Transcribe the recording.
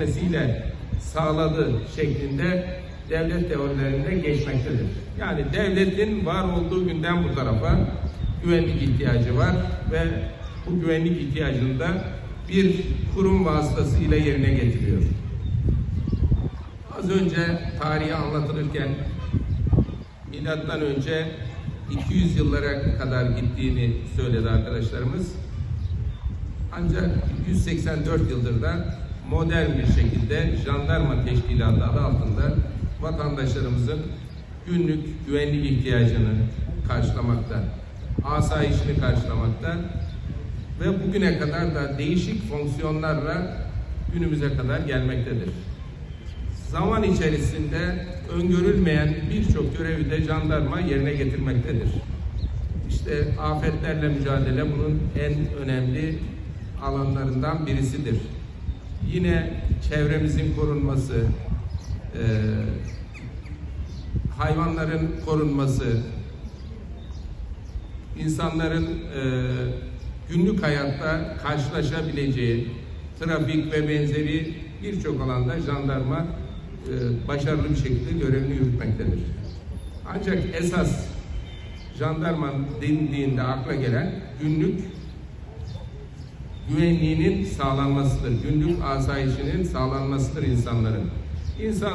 ile sağladığı şeklinde devlet teorilerinde geçmektedir. Yani devletin var olduğu günden bu tarafa güvenlik ihtiyacı var ve bu güvenlik ihtiyacını da bir kurum vasıtasıyla yerine getiriyor. Az önce tarihi anlatılırken milattan önce 200 yıllara kadar gittiğini söyledi arkadaşlarımız. Ancak 184 yıldır da modern bir şekilde jandarma teşkilatı adı altında vatandaşlarımızın günlük güvenlik ihtiyacını karşılamakta, asayişini karşılamakta ve bugüne kadar da değişik fonksiyonlarla günümüze kadar gelmektedir. Zaman içerisinde öngörülmeyen birçok görevi de jandarma yerine getirmektedir. İşte afetlerle mücadele bunun en önemli alanlarından birisidir. Yine çevremizin korunması, e, hayvanların korunması, insanların e, günlük hayatta karşılaşabileceği trafik ve benzeri birçok alanda jandarma e, başarılı bir şekilde görevini yürütmektedir. Ancak esas jandarma denildiğinde akla gelen günlük güvenliğinin sağlanmasıdır. Günlük asayişinin sağlanmasıdır insanların. İnsan